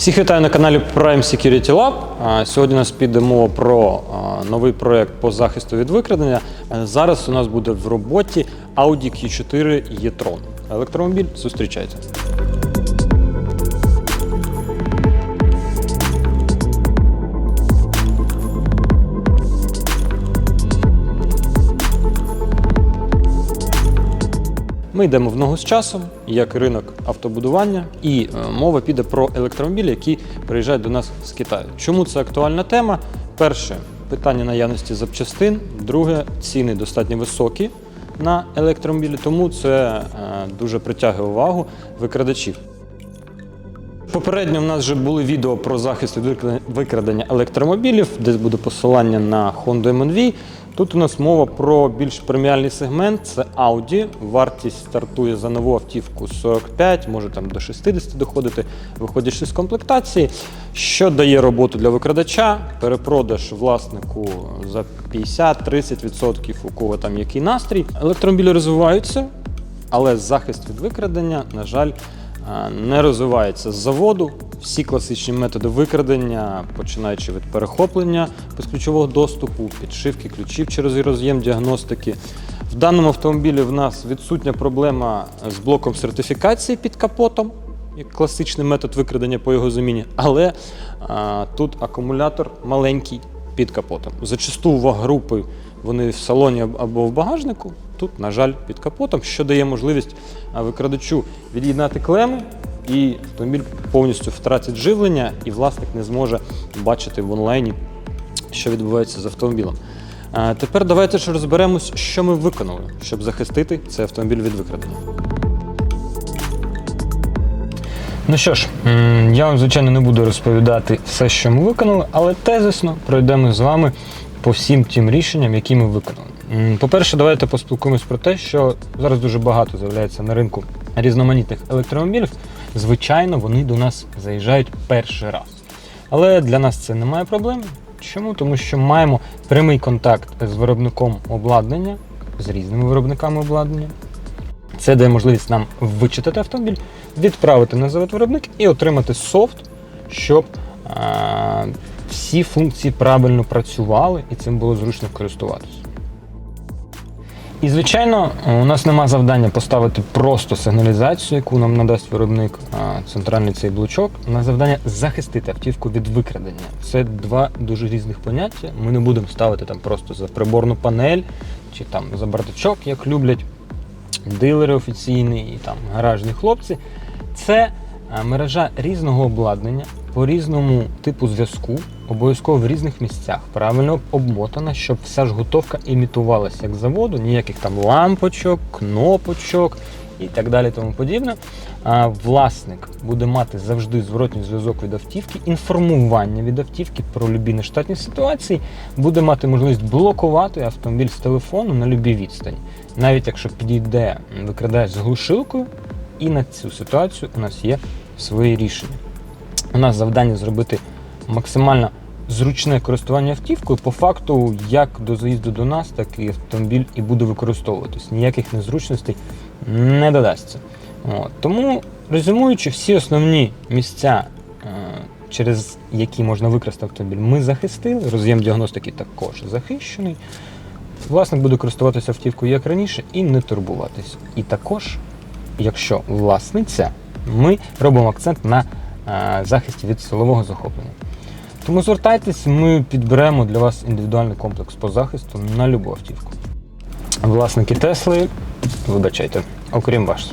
Всіх вітаю на каналі Prime Security Lab. Сьогодні у нас піде мова про новий проект по захисту від викрадення. Зараз у нас буде в роботі Audi Q4 e-tron. Електромобіль, зустрічайте. Ми йдемо в ногу з часом, як ринок автобудування, і е, мова піде про електромобілі, які приїжджають до нас з Китаю. Чому це актуальна тема? Перше питання наявності запчастин. Друге, ціни достатньо високі на електромобілі, тому це е, дуже притягує увагу викрадачів. Попередньо в нас вже були відео про захист від викрадення- електромобілів, де буде посилання на Honda MNV. Тут у нас мова про більш преміальний сегмент це Audi. Вартість стартує за нову автівку 45, може там до 60 доходити, виходячи з комплектації. Що дає роботу для викрадача? Перепродаж власнику за 50-30%, у кого там який настрій. Електромобілі розвиваються, але захист від викрадення, на жаль, не розвивається з заводу. Всі класичні методи викрадення, починаючи від перехоплення безключового доступу, підшивки ключів через роз'єм діагностики. В даному автомобілі в нас відсутня проблема з блоком сертифікації під капотом, як класичний метод викрадення по його заміні, але а, тут акумулятор маленький під капотом. Зачасту ваг-групи вони в салоні або в багажнику. Тут, на жаль, під капотом, що дає можливість викрадачу від'єднати клеми, і автомобіль повністю втратить живлення, і власник не зможе бачити в онлайні, що відбувається з автомобілем. Тепер давайте ж розберемось, що ми виконали, щоб захистити цей автомобіль від викрадення. Ну що ж, я вам, звичайно, не буду розповідати все, що ми виконали, але тезисно пройдемо з вами по всім тим рішенням, які ми виконали. По-перше, давайте поспілкуємось про те, що зараз дуже багато з'являється на ринку різноманітних електромобілів. Звичайно, вони до нас заїжджають перший раз. Але для нас це немає проблем. Чому? Тому що маємо прямий контакт з виробником обладнання, з різними виробниками обладнання. Це дає можливість нам вичитати автомобіль, відправити на завод виробник і отримати софт, щоб а, всі функції правильно працювали і цим було зручно користуватися. І, звичайно, у нас нема завдання поставити просто сигналізацію, яку нам надасть виробник, центральний цей блочок. У нас завдання захистити автівку від викрадення. Це два дуже різних поняття. Ми не будемо ставити там просто за приборну панель чи там за бардачок, як люблять дилери офіційні і там гаражні хлопці. Це мережа різного обладнання по різному типу зв'язку, обов'язково в різних місцях, правильно обмотана, щоб вся ж готовка імітувалася як заводу, ніяких там лампочок, кнопочок і так далі, тому подібне. А власник буде мати завжди зворотній зв'язок від автівки, інформування від автівки про любі нештатні ситуації, буде мати можливість блокувати автомобіль з телефону на любій відстані. Навіть якщо підійде викрадач з глушилкою, і на цю ситуацію у нас є свої рішення. У нас завдання зробити максимально зручне користування автівкою. По факту, як до заїзду до нас, так і автомобіль і буде використовуватись. Ніяких незручностей не додасться. От. Тому, резюмуючи, всі основні місця, е, через які можна використати автомобіль, ми захистили. Роз'єм діагностики також захищений. Власник буде користуватися автівкою як раніше і не турбуватись. І також, якщо власниця, ми робимо акцент на е, захисті від силового захоплення. Тому звертайтесь, ми підберемо для вас індивідуальний комплекс по захисту на любу автівку. Власники Тесли, вибачайте, окрім вас.